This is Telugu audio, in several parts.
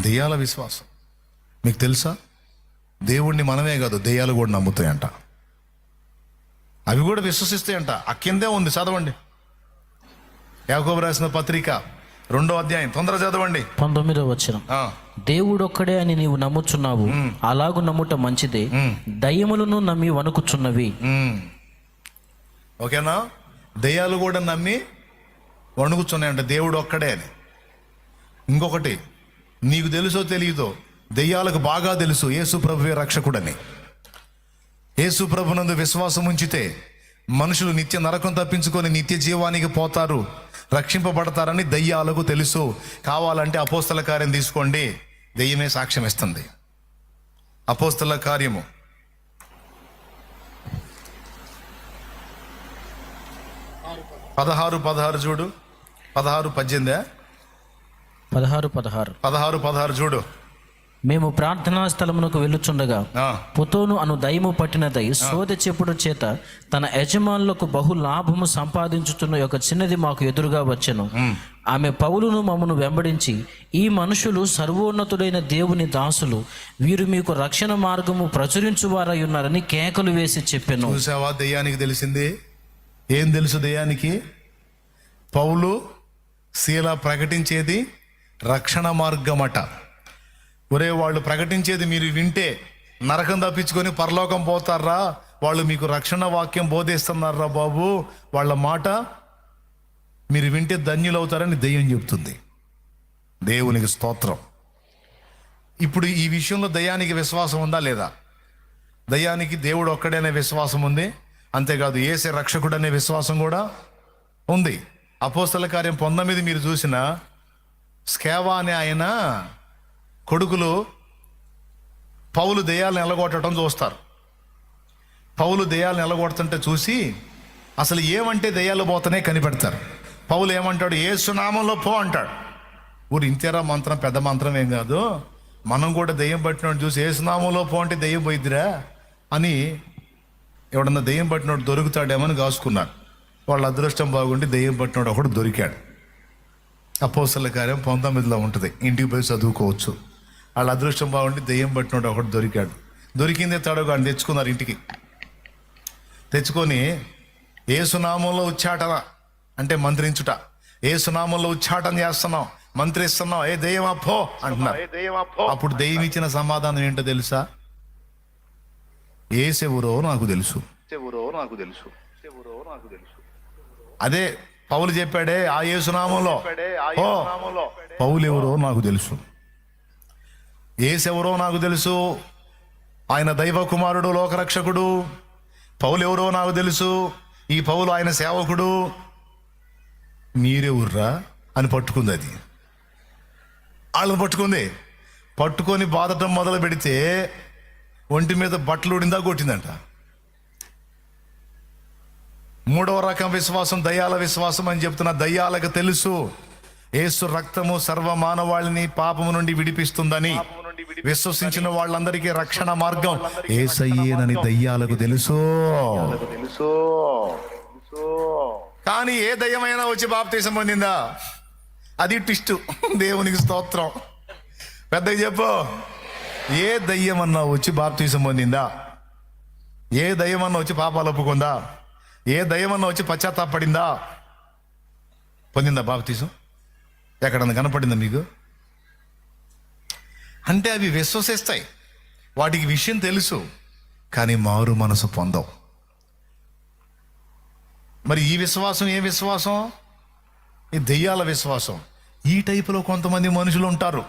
దెయ్యాల విశ్వాసం. మీకు తెలుసా? దేవుణ్ణి మనమే కాదు దెయ్యాలు కూడా నమ్ముతాయంట. అవి కూడా విశ్వసిస్తాయంట. ఆ కిందే ఉంది చదవండి. యాకోబు రాసిన పత్రిక రెండో అధ్యాయం. తొందర చదవండి. పంతొమ్మిదో వచ్చిన ఆ, దేవుడొక్కడే అని నీవు నమ్ముచున్నావు. అలాగు నమ్ముట మంచిదే. దయ్యములను నమ్మి వణుకుచున్నవి. ఓకేనా? దెయ్యాలు కూడా నమ్మి వణుకుతున్నాయంట దేవుడు ఒక్కడే అని. ఇంకొకటి నీకు తెలుసో తెలియదో దెయ్యాలకు బాగా తెలుసు యేసు ప్రభువే రక్షకుడని. యేసు ప్రభునందు విశ్వాసం ఉంచితే మనుషులు నిత్య నరకం తప్పించుకొని నిత్య జీవానికి పోతారు రక్షింపబడతారని దయ్యాలకు తెలుసు. కావాలంటే అపోస్తల కార్యం తీసుకోండి దెయ్యమే సాక్ష్యం ఇస్తుంది. అపోస్తల కార్యము. పదహారు పదహారు చూడు. పదహారు పద్దెనిమిదా? పదహారు పదహారు. పదహారు పదహారు చూడు. మేము ప్రార్థనా స్థలమునకు వెళ్ళుచుండగా పుతోను అను దయము పట్టినదై సోద చెప్పుడు చేత తన యజమానులకు బహు లాభము సంపాదించుతున్న ఒక చిన్నది మాకు ఎదురుగా వచ్చెను. ఆమె పౌలును మమ్మను వెంబడించి ఈ మనుషులు సర్వోన్నతుడైన దేవుని దాసులు వీరు మీకు రక్షణ మార్గము ప్రచురించువారై ఉన్నారని కేకలు వేసి చెప్పెను. చూసావా దెయ్యానికి తెలిసింది? ఏం తెలుసు దెయ్యానికి? పౌలు శీల ప్రకటించేది రక్షణ మార్గమట. ఒరే వాళ్ళు ప్రకటించేది మీరు వింటే నరకం తప్పించుకొని పరలోకం పోతారా? వాళ్ళు మీకు రక్షణ వాక్యం బోధిస్తున్నారా బాబు? వాళ్ళ మాట మీరు వింటే ధన్యులవుతారని దెయ్యం చెబుతుంది దేవునికి స్తోత్రం. ఇప్పుడు ఈ విషయంలో దయ్యానికి విశ్వాసం ఉందా లేదా? దయ్యానికి దేవుడు ఒక్కడనే విశ్వాసం ఉంది? అంతేకాదు ఏసే రక్షకుడు అనే విశ్వాసం కూడా ఉంది. అపోస్తల కార్యం పంతొమ్మిది మీరు చూసిన స్కేవా అనే ఆయన కొడుకులు పౌలు దెయ్యాలను ఎలగొట్టడం చూస్తారు. పౌలు దెయ్యాలను ఎలగొడుతుంటే చూసి అసలు ఏమంటే దెయ్యాలు పోతనే కనిపెడతారు. పౌలు ఏమంటాడు? ఏ సునామంలో పో అంటాడు. ఊరు ఇంతేరా మంత్రం పెద్ద మంత్రం ఏం కాదు. మనం కూడా దెయ్యం పట్టినోడు చూసి ఏ సునామంలో పో అంటే దెయ్యం పోయిద్దిరా అని ఎవడన్నా దెయ్యం పట్టినోడు దొరుకుతాడేమని కాసుకున్నారు వాళ్ళ అదృష్టం బాగుండి దెయ్యం పట్టినోడు ఒకడు దొరికాడు. అపోసల కార్యం పంతొమ్మిదిలో ఉంటుంది. ఇంటికి పోయి చదువుకోవచ్చు. వాళ్ళ అదృష్టం బాగుండి దెయ్యం పట్టినోడు ఒకడు దొరికాడు. దొరికిందే తడగా తెచ్చుకున్నారు ఇంటికి. తెచ్చుకొని ఏ సునామంలో ఉచ్చాటన అంటే మంత్రించుట. ఏ సునామంలో ఉచ్చాటన చేస్తున్నాం. మంత్రిస్తున్నాం. ఏ దెయ్యమా పో అంటున్నారు. అప్పుడు దెయ్యం ఇచ్చిన సమాధానం ఏంటో తెలుసా? ఏసెవరో నాకు తెలుసు. నాకు తెలుసు. నాకు తెలుసు. అదే పౌలు చెప్పాడే ఆ యేసునామంలో ఓ పౌలు ఎవరో నాకు తెలుసు. ఏసెవరో నాకు తెలుసు. ఆయన దైవ కుమారుడు లోకరక్షకుడు. పౌలు ఎవరో నాకు తెలుసు. ఈ పౌలు ఆయన సేవకుడు. మీరెవర్రా అని పట్టుకుంది అది. వాళ్ళని పట్టుకుంది. పట్టుకొని బాధటం మొదలు పెడితే ఒంటి మీద బట్టలు ఉడిందా కొట్టిందంట. మూడవ రకం విశ్వాసం దయ్యాల విశ్వాసం అని చెప్తున్న దయ్యాలకు తెలుసు. ఏసు రక్తము సర్వ మానవాళిని పాపము నుండి విడిపిస్తుందని విశ్వసించిన వాళ్ళందరికీ రక్షణ మార్గం. ఏసయ్యేనని దయ్యాలకు తెలుసు తెలుసు? కానీ ఏ దయ్యమైనా వచ్చి బాప్తీసం పొందిందా? అది ట్విస్ట్. దేవునికి స్తోత్రం. పెద్దగా చెప్పు. ఏ దయ్యమన్నా వచ్చి బాప్తీసం పొందిందా? ఏ దయ్యమన్నా వచ్చి పాపాలు ఒప్పుకుందా? ఏ దయమన్న వచ్చి పశ్చాత్తాపడిందా? పొందిందా బాప్తీసం ఎక్కడన్నా కనపడిందా మీకు? అంటే అవి విశ్వసిస్తాయి. వాటికి విషయం తెలుసు. కానీ మారు మనసు పొందవు. మరి ఈ విశ్వాసం ఏ విశ్వాసం? ఈ దెయ్యాల విశ్వాసం. ఈ టైపులో కొంతమంది మనుషులు ఉంటారు.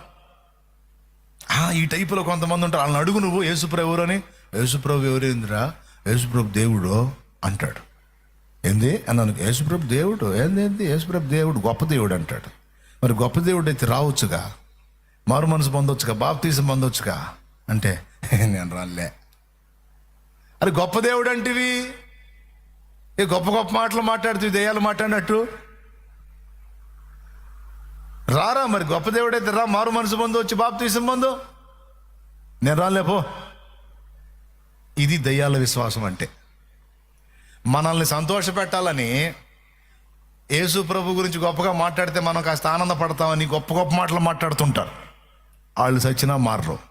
ఈ టైపులో కొంతమంది ఉంటారు. వాళ్ళని అడుగు నువ్వు యేసుప్రభు ఎవరు అని యేసుప్రభు ఎవరేంద్రా యేసుప్రభు దేవుడు? అంటాడు. ఏంది? అన్నాను. యేసుప్రభు దేవుడు. ఏంది ఏంది? యేసుప్రభు దేవుడు గొప్ప దేవుడు అంటాడు. మరి గొప్ప దేవుడు అయితే రావచ్చుగా? మారు మనసు పొందొచ్చుగా? బాప్తీసం పొందొచ్చుగా? అంటే నేను రాలే అరే గొప్ప దేవుడు అంటివి? ఏ గొప్ప గొప్ప మాటలు మాట్లాడుతూ దెయ్యాలు మాట్లాడినట్టు? రారా మరి గొప్ప దేవుడైతే రా మారు మనసు పొందు వచ్చి బాప్తీసం పొందు. నేను రాలేపో ఇది దయ్యాల విశ్వాసం అంటే. మనల్ని సంతోష పెట్టాలని యేసు ప్రభు గురించి గొప్పగా మాట్లాడితే మనం కాస్త ఆనందపడతామని గొప్ప గొప్ప మాటలు మాట్లాడుతుంటారు. వాళ్ళు సచ్చినా మారరు.